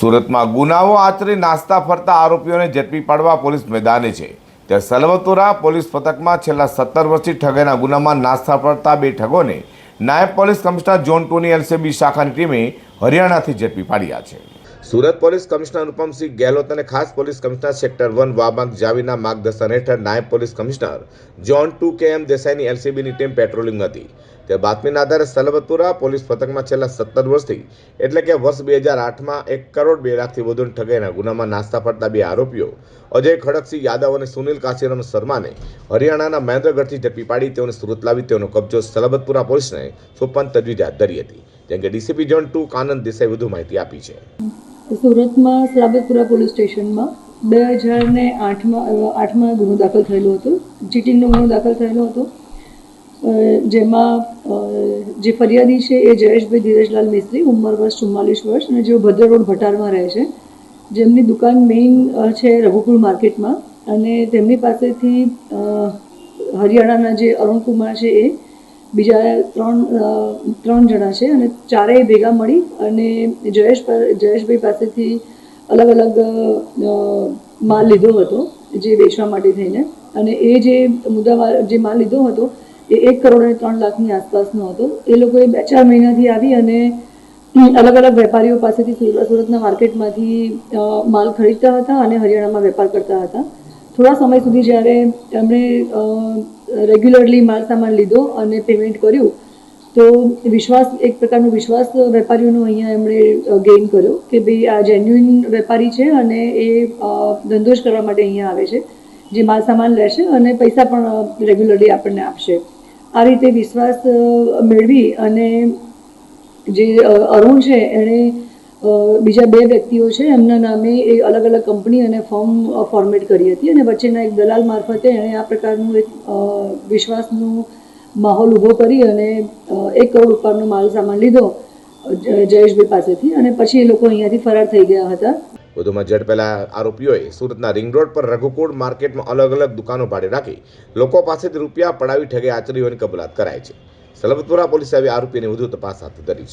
સુરતમાં ગુનાઓ આચરી નાસ્તા ફરતા આરોપીઓને ઝડપી પાડવા પોલીસ મેદાને છે. ત્યારે સલવતોરા પોલીસ પથકમાં છેલ્લા સત્તર વર્ષથી ઠગાઈના ગુનામાં નાસ્તા ફરતા બે ઠગોને નાયબ પોલીસ કમિશનર ઝોન ટુની એલસીબી શાખાની ટીમે હરિયાણાથી ઝડપી પાડ્યા છે. સુરત પોલીસ કમિશનર અનુપમસિંહ ગેહલોત અને ખાસ police commissioner sector one Wabang જાવીના માર્ગદર્શન હેઠળ નાયબ પોલીસ કમિશનર જોન ટુ કે એમ દેસાઈની એલસીબીની ટીમ પેટ્રોલિંગ હતી. તે બાતમીના આધારે સલબતપુરા પોલીસ પથકમાં છેલ્લા સત્તર વર્ષથી, એટલે કે વર્ષ બે હજાર આઠમાં એક કરોડ બે લાખથી વધુની ઠગાઈના ગુનામાં નાસ્તા ફરતા બે આરોપીઓ, અજય ખડકસિંહ યાદવ અને સુનિલ કાશીરામ શર્માને હરિયાણાના મહેન્દ્રગઢથી ઝડપી પાડી તેઓને સુરત લાવી તેઓનો કબજો સલબતપુરા પોલીસને સોંપવાની તજવીજ હાથ ધરી હતી. જેમ કે ડીસીપી જોન ટુ, કાનંદ દેસાઈ વધુ માહિતી આપી છે. સુરતમાં સલાબતપુરા પોલીસ સ્ટેશનમાં બે હજાર ને આઠમાં આઠમાં ગુનો દાખલ થયેલો હતો. ચીટિંગનો ગુનો દાખલ થયેલો હતો. જેમાં જે ફરિયાદી છે એ જયેશભાઈ ધીરજલાલ મિસ્ત્રી, ઉંમર વર્ષ ચુમ્માલીસ વર્ષ અને જેઓ ભદ્ર રોડ ભટારમાં રહે છે. જેમની દુકાન મેઇન છે રઘુકુળ માર્કેટમાં અને તેમની પાસેથી હરિયાણાના જે અરુણકુમાર છે એ બીજા ત્રણ ત્રણ જણા છે અને ચારેય ભેગા મળી અને જયેશ જયેશભાઈ પાસેથી અલગ અલગ માલ લીધો હતો જે વેચવા માટે થઈને. અને એ જે મુદ્દા જે માલ લીધો હતો એ એક કરોડ અને ત્રણ લાખની આસપાસનો હતો. એ લોકોએ બે ચાર મહિનાથી આવી અને અલગ અલગ વેપારીઓ પાસેથી સુરત સુરતના માર્કેટમાંથી માલ ખરીદતા હતા અને હરિયાણામાં વેપાર કરતા હતા. થોડા સમય સુધી જ્યારે એમણે રેગ્યુલરલી માલ સામાન લીધો અને પેમેન્ટ કર્યું, તો વિશ્વાસ, એક પ્રકારનો વિશ્વાસ વેપારીઓનો અહીંયા એમણે ગેઇન કર્યો કે ભાઈ આ જેન્યુઇન વેપારી છે અને એ ધંધો જ કરવા માટે અહીંયા આવે છે, જે માલ સામાન લેશે અને પૈસા પણ રેગ્યુલરલી આપણને આપશે. આ રીતે વિશ્વાસ મેળવી અને જે અરુણ છે, એણે બીજા બે વ્યક્તિઓ છે, એમના નામે એ અલગ અલગ કંપની અને ફોર્મ ફોર્મેટ કરી હતી અને વચ્ચેના એક દલાલ મારફતે એણે આ પ્રકારનું એક વિશ્વાસનું માહોલ ઊભો કરી અને એક કરોડ ઉપરનો માલ સામાન લીધો જયેશભાઈ પાસેથી અને પછી એ લોકો અહીંયાથી ફરાર થઈ ગયા હતા. વધુમાં ઝડપેલા આરોપીઓએ સુરતના રિંગ રોડ પર રઘુકુળ માર્કેટમાં અલગ અલગ દુકાનો ભાડે રાખી લોકો પાસેથી રૂપિયા પડાવી ઠગે આચરીઓની કબૂલાત કરાય છે. સલબતપુરા પોલીસે આવી આરોપીની વધુ તપાસ હાથ ધરી છે.